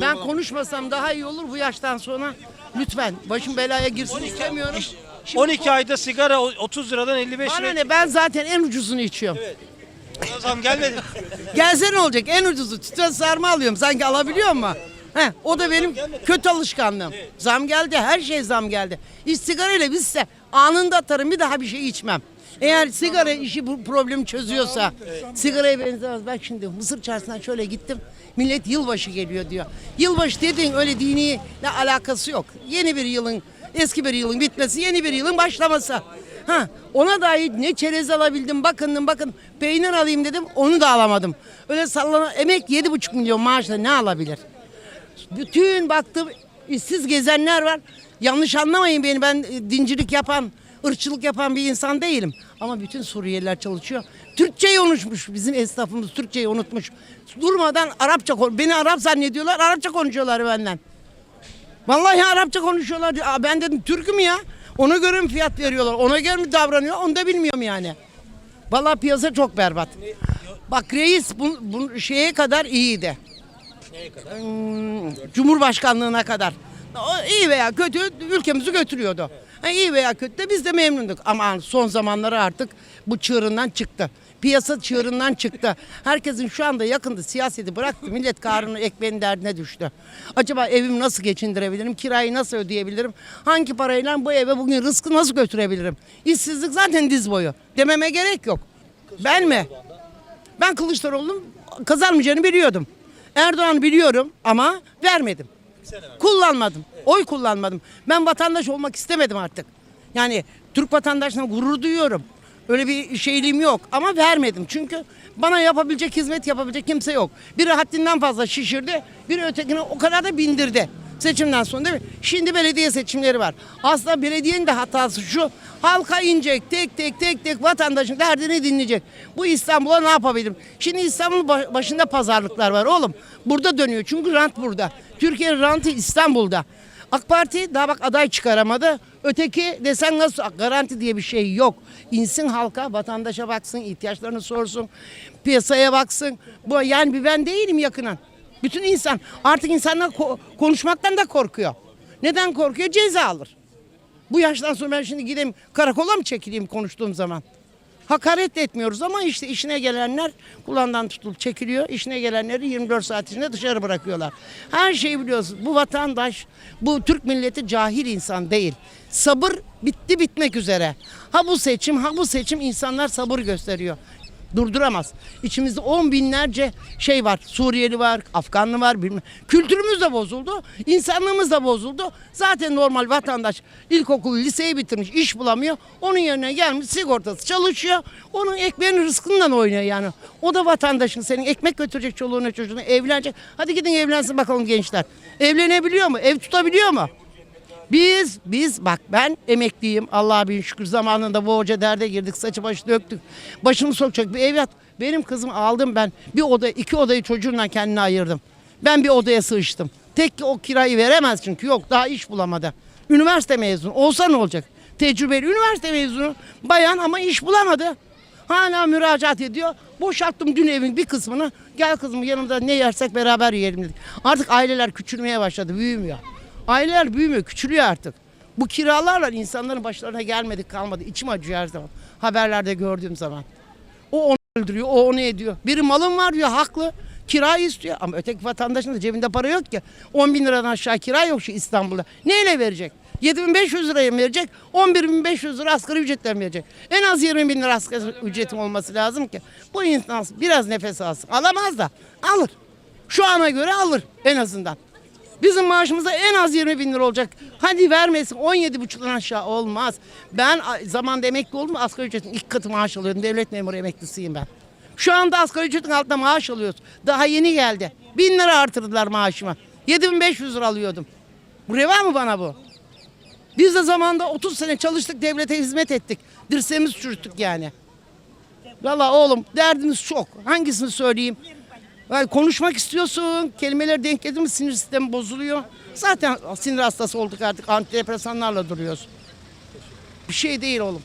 Ben konuşmasam daha iyi olur bu yaştan sonra. Lütfen başım belaya girsin istemiyorum. Şimdi 12 ayda sigara o- 30 liradan 55 Bana ne ben zaten en ucuzunu içiyorum. Ona zam gelmedi. Gelse ne olacak en ucuzu tütün sarma alıyorum sanki alabiliyor mu? He, o da benim kötü alışkanlığım. Zam geldi her şey zam geldi. İş sigarayla bitse anında atarım bir daha bir şey içmem. Eğer sigara işi bu problemi çözüyorsa sigaraya benzemez. Bak şimdi Mısır çarşısından şöyle gittim. Millet yılbaşı geliyor diyor. Yılbaşı dediğin öyle diniyle alakası yok. Yeni bir yılın eski bir yılın bitmesi yeni bir yılın başlaması. Ha, ona dair ne çerez alabildim bakındım bakın peynir alayım dedim onu da alamadım. Öyle sallana emek yedi buçuk milyon maaşla ne alabilir? Bütün baktım işsiz gezenler var. Yanlış anlamayın beni ben e, dincilik yapan, ırkçılık yapan bir insan değilim. Ama bütün Suriyeliler çalışıyor. Türkçeyi unutmuş bizim esnafımız Türkçeyi unutmuş. Durmadan Arapça beni Arap zannediyorlar Arapça konuşuyorlar benden. Vallahi Arapça konuşuyorlar. Aa, Ben dedim Türk'üm ya. Ona göre mi fiyat veriyorlar? Ona göre mi davranıyor? Onu da bilmiyorum yani. Vallahi piyasa çok berbat. Bak reis bu, bu şeye kadar iyiydi. Hmm, Cumhurbaşkanlığına kadar. O iyi veya kötü ülkemizi götürüyordu. Ha, iyi veya kötü de biz de memnunduk. Ama son zamanları artık bu çığırından çıktı. Piyasa çığırından çıktı. Herkesin şu anda yakında siyaseti bıraktı. Millet karnını ekmeğin derdine düştü. Acaba evimi nasıl geçindirebilirim? Kirayı nasıl ödeyebilirim? Hangi parayla bu eve bugün rızkı nasıl götürebilirim? İşsizlik zaten diz boyu. Dememe gerek yok. Ben mi? Ben Kılıçdaroğlu'nun kazanmayacağını biliyordum. Erdoğan biliyorum ama vermedim. Kullanmadım. Oy kullanmadım. Ben vatandaş olmak istemedim artık. Yani Türk vatandaşına gurur duyuyorum. Öyle bir şeyliğim yok ama vermedim. Çünkü bana yapabilecek hizmet yapabilecek kimse yok. Biri haddinden fazla şişirdi, biri ötekine o kadar da bindirdi. Seçimden sonra değil mi? Şimdi belediye seçimleri var. Aslında belediyenin de hatası şu. Halka inecek tek tek tek tek vatandaşın derdini dinleyecek. Bu İstanbul'a ne yapabilirim? Şimdi İstanbul'un ba- başında pazarlıklar var oğlum. Burada dönüyor çünkü rant burada. Türkiye'nin rantı İstanbul'da. AK Parti daha bak aday çıkaramadı. Öteki desen nasıl garanti diye bir şey yok. İnsin halka, vatandaşa baksın, ihtiyaçlarını sorsun, piyasaya baksın. Bu yani bir ben değilim yakınan. Bütün insan artık insanlar ko- konuşmaktan da korkuyor. Neden korkuyor? Ceza alır. Bu yaştan sonra ben şimdi gideyim karakola mı çekileyim konuştuğum zaman? Hakaret etmiyoruz ama işte işine gelenler kulağından tutulup çekiliyor. İşine gelenleri 24 saat içinde dışarı bırakıyorlar. Her şeyi biliyorsunuz. Bu vatandaş, bu Türk milleti cahil insan değil. Sabır bitti bitmek üzere. Ha bu seçim, ha bu seçim insanlar sabır gösteriyor durduramaz. İçimizde on binlerce şey var. Suriyeli var, Afganlı var. Bilmem. Kültürümüz de bozuldu. insanlığımız da bozuldu. Zaten normal vatandaş ilkokulu, liseyi bitirmiş, iş bulamıyor. Onun yerine gelmiş sigortası çalışıyor. Onun ekmeğinin rızkından oynuyor yani. O da vatandaşın senin ekmek götürecek çoluğuna çocuğuna evlenecek. Hadi gidin evlensin bakalım gençler. Evlenebiliyor mu? Ev tutabiliyor mu? Biz, biz bak ben emekliyim. Allah'a bin şükür zamanında bu hoca derde girdik. Saçı başı döktük. Başımı sokacak bir evlat. Benim kızım aldım ben. Bir oda, iki odayı çocuğumla kendine ayırdım. Ben bir odaya sığıştım. Tek o kirayı veremez çünkü yok daha iş bulamadı. Üniversite mezunu olsa ne olacak? Tecrübeli üniversite mezunu bayan ama iş bulamadı. Hala müracaat ediyor. Boşalttım dün evin bir kısmını. Gel kızım yanımda ne yersek beraber yiyelim dedik. Artık aileler küçülmeye başladı, büyümüyor. Aileler büyümüyor, küçülüyor artık. Bu kiralarla insanların başlarına gelmedi kalmadı. İçim acıyor her zaman. Haberlerde gördüğüm zaman. O onu öldürüyor, o onu ediyor. Biri malım var diyor, haklı. Kira istiyor ama öteki vatandaşın da cebinde para yok ki. 10 bin liradan aşağı kira yok şu İstanbul'da. Neyle verecek? 7500 liraya mı verecek? 11500 lira asgari ücretle mi verecek? En az 20 bin lira asgari ücretim olması lazım ki. Bu insan biraz nefes alsın. Alamaz da alır. Şu ana göre alır en azından. Bizim maaşımıza en az 20 bin lira olacak. Hadi vermesin 17 buçuktan aşağı olmaz. Ben zamanda emekli oldum asgari ücretin ilk katı maaş alıyordum. Devlet memuru emeklisiyim ben. Şu anda asgari ücretin altında maaş alıyoruz. Daha yeni geldi. Bin lira artırdılar maaşıma. 7500 lira alıyordum. Bu reva mı bana bu? Biz de zamanda 30 sene çalıştık devlete hizmet ettik. Dirseğimizi çürüttük yani. Valla oğlum derdimiz çok. Hangisini söyleyeyim? Yani konuşmak istiyorsun, kelimeler denk geldi mi sinir sistemi bozuluyor. Zaten sinir hastası olduk artık antidepresanlarla duruyoruz. Bir şey değil oğlum.